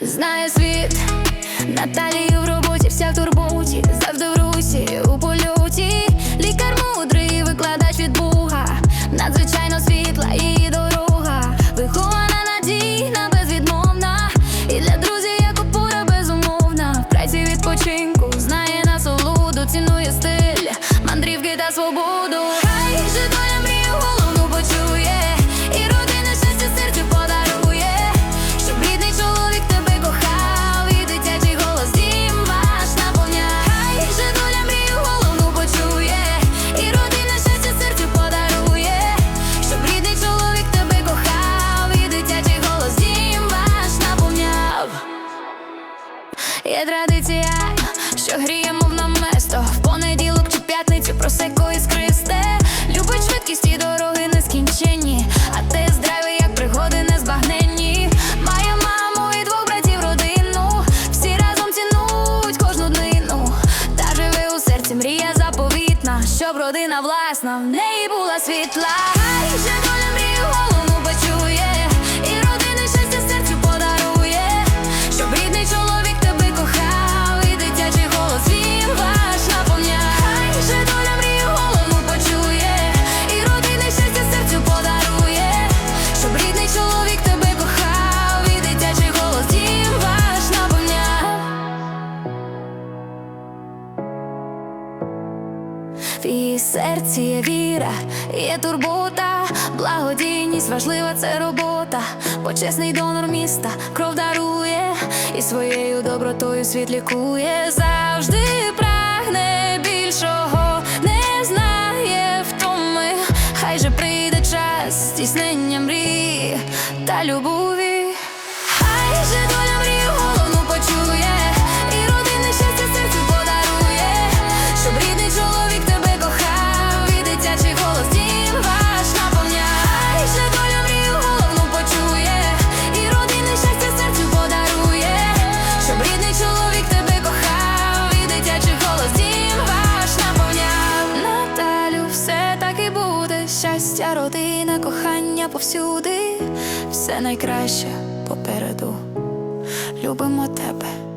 знає світ. Наталію в роботі, вся в турботі, завжди в русі, у польоті. Лікар мудрий, викладач від Бога, надзвичайно світла її дорога. Вихована надійна, безвідмовна. І для друзів як опора безумовна. В праці відпочинку знає насолоду, цінує Є традиція, що гріє, мов наместо В понеділок чи п'ятницю просеко іскристе Любить швидкість і дороги нескінченні. А те здраві, як пригоди незбагненні. Має маму і двох братів родину. Всі разом цінують кожну днину. Та живе у серці мрія заповітна. Щоб родина власна в неї була світла. Хай же доля мрію головну В серці є віра, є турбота, благодійність важлива це робота, почесний донор міста кров дарує і своєю добротою світ лікує, завжди прагне більшого, не знає втоми, хай же прийде час здійснення мрії та любові. Хай же Щастя, родина, кохання повсюди, все найкраще попереду. Любимо тебе.